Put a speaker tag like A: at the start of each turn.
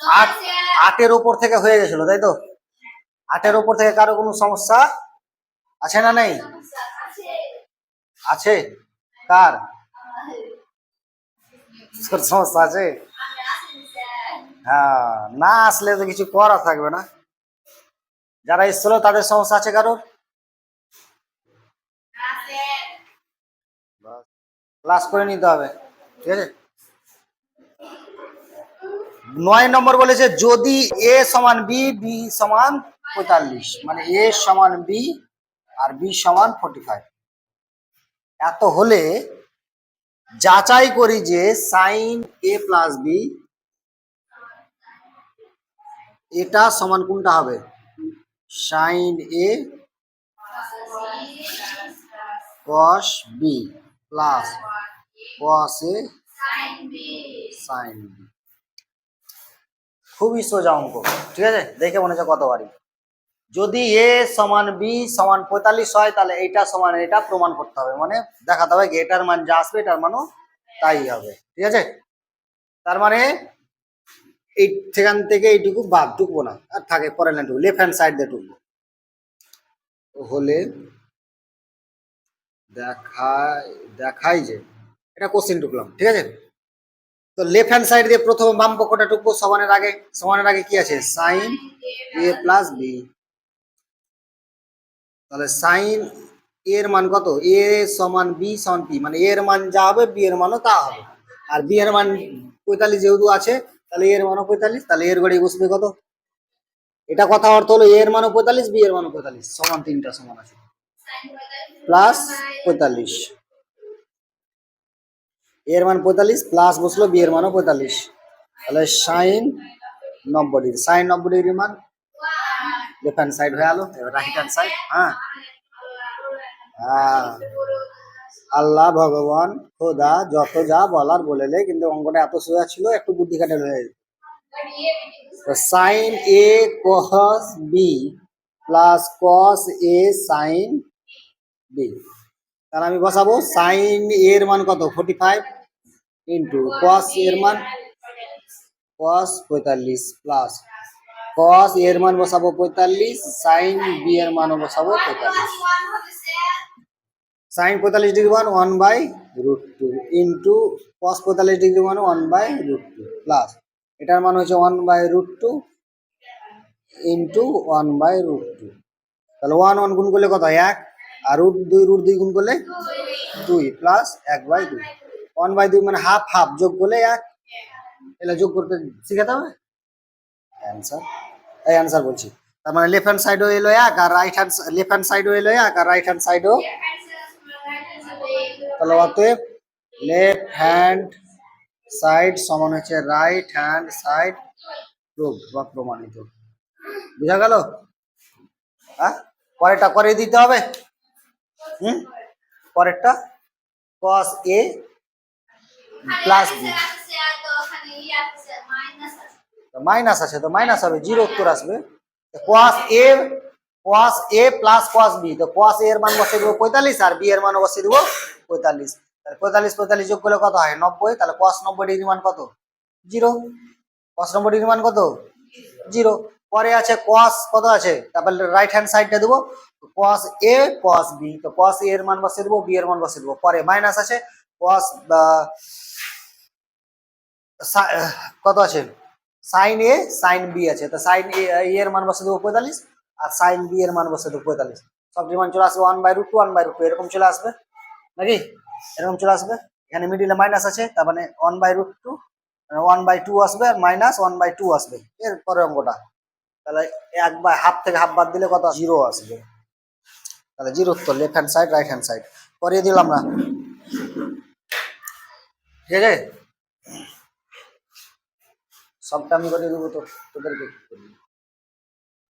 A: আট আটের উপর থেকে হয়ে গেছিল তাই তো? আটের উপর থেকে কারও কোনো সমস্যা আছে না নেই? আছে। কার? সমস্যা আছে? হ্যাঁ না আসলে তো কিছু করা থাকবে না। যারা এসছিল তাদের সমস্যা আছে কারোর? ক্লাস করে নিতে হবে ঠিক আছে? নয় নম্বর বলেছে যদি এ সমান বি বি সমান পঁয়তাল্লিশ। মানে এ সমান বি আর বি সমান ফোর্টি ফাইভ এত হলে যাচাই করি যে সাইন এ প্লাস বি এটা সমান কোনটা হবে? Sine A cos B plus cos A sine B খুবই সোজা অঙ্ক, ঠিক আছে? দেখে মনে হচ্ছে কতবারই যদি এ সমান বি সমান পঁয়তাল্লিশ হয়, তাহলে এইটা সমান এটা প্রমাণ করতে হবে। মানে দেখাতে হবে এটার মান যা আসবে, এটার মানও তাই হবে, ঠিক আছে? তার মানে এই সেখান থেকে এইটুকু বাদ ঢুকবো না, আর থাকে পরের লাইনটুকু লেফট হ্যান্ড সাইড দিয়ে ঢুকবো। হলে দেখায়, দেখাই যে, এটা কোশ্চেন ঢুকলাম, ঠিক আছে? তো লেফট হ্যান্ড সাইড দিয়ে প্রথম বাম পক্ষটা ঢুকবো সমানের আগে সমানের আগে কি আছে? সাইন এ প্লাস বি তাহলে সাইন এর মান কত? এ সমান বি সমান পি মানে এর মান যা হবে বি এর মানও তা হবে। আর বি এর মান পঁয়তাল্লিশ যেহেতু আছে, তাহলে এর মানও পঁয়তাল্লিশ, তাহলে এর গড়ে বসবে কত? এটা কথা অর্থ হলো এর মানও পঁয়তাল্লিশ বি এর মানও পঁয়তাল্লিশ, সমান তিনটা সমান আছে। প্লাস পঁয়তাল্লিশ। এর মান পঁয়তাল্লিশ প্লাস বসল বি এর মানও পঁয়তাল্লিশ। তাহলে সাইন নব্বই ডিগ্রি সাইন নব্বই ডিগ্রি মান লেফট হ্যান্ড সাইড হয়ে গেলো এবার রাইট হ্যান্ড সাইড হ্যাঁ? আল্লাহ ভগবান, খোদা যত যা বলার বলেলে কিন্তু অঙ্কটা এত সোজা ছিল, একটু বুদ্ধি খাটে হয়ে sine A cos B plus cos A sine B তাহলে আমি বসাবো সাইন এর মান কত? ফোর্টি ফাইভ ইন্টু কস এর মান কস পঁয়তাল্লিশ প্লাস কস এর মান বসাবো পঁয়তাল্লিশ সাইন বি এর মানও বসাবো পঁয়তাল্লিশ। সাইন পঁয়তাল্লিশ ডিগ্রি মান one by root two into cos পঁয়তাল্লিশ ডিগ্রি মান one by root two plus এটার মান হচ্ছে one by root two into one by root two তাহলে ওয়ান ওয়ান গুণ করলে কত? এক। আর রুট দুই রুট দুই গুণ করলে দুই প্লাস এক বাই দুই। ওয়ান বাই দুই মানে হাফ হাফ যোগ করলে এক। এগুলো যোগ করতে শিখাতে হবে? অ্যান্সার এই অ্যান্সার বলছি। তার মানে লেফট হ্যান্ড সাইডও এলো এক আর রাইট হ্যান্ড লেফট হ্যান্ড সাইডও এলো এক আর রাইট হ্যান্ড সাইডও তাহলে অতএব লেফট হ্যান্ড সাইড সমান হচ্ছে রাইট হ্যান্ড সাইড প্রুভ বা প্রমাণিত। বুঝা গেল? হ্যাঁ? পরেরটা করে দিতে হবে। হুম? পরেরটা cos A plus B minus আছে, তো মাইনাস হবে জিরো উত্তর আসবে। কোয়াস এ কোয়াস এ প্লাস কোয়াস বি তো কোয়াস এর মান বসিয়ে দেবো পঁয়তাল্লিশ আর বি এর মান বসিয়ে দেবো পঁয়তাল্লিশ। তাহলে পঁয়তাল্লিশ পঁয়তাল্লিশ যোগ করলে কত হয়? নব্বই। তাহলে কোয়াস নব্বই ডিগ্রি মান কত? জিরো কোয়াস নব্বই ডিগ্রি মান কত? জিরো পরে আছে কোয়াস কত আছে? তারপরে রাইট হ্যান্ড সাইডটা দেবো। কোয়াস এ কোয়াস বি তো কোয়াস এ এর মান বসিয়ে দেবো বি এর মান বসিয়ে দেবো। পরে মাইনাস আছে কোয়াস কত আছে? সাইন এ সাইন বি আছে। তো সাইন এ এর মান বসে দেবো পঁয়তাল্লিশ, আর সাইন বি এর মান বসে দেবো পঁয়তাল্লিশ। সবটি মান চলে আসবে one by root two one by root এরকম চলে আসবে। নাকি? এরকম চলে আসবে। এখানে মিডিলে মাইনাস আছে, তার মানে one by root two one by two আসবে, আর মাইনাস ওয়ান বাই টু আসবে। এর পরের অঙ্কটা। তাহলে এক বাই হাফ থেকে হাফ বাদ দিলে কত জিরো আসবে। তাহলে জিরো তো left hand side right hand side করিয়ে দিলাম না। ঠিক আছে? সবটা আমি করে দেবো তো তোদেরকে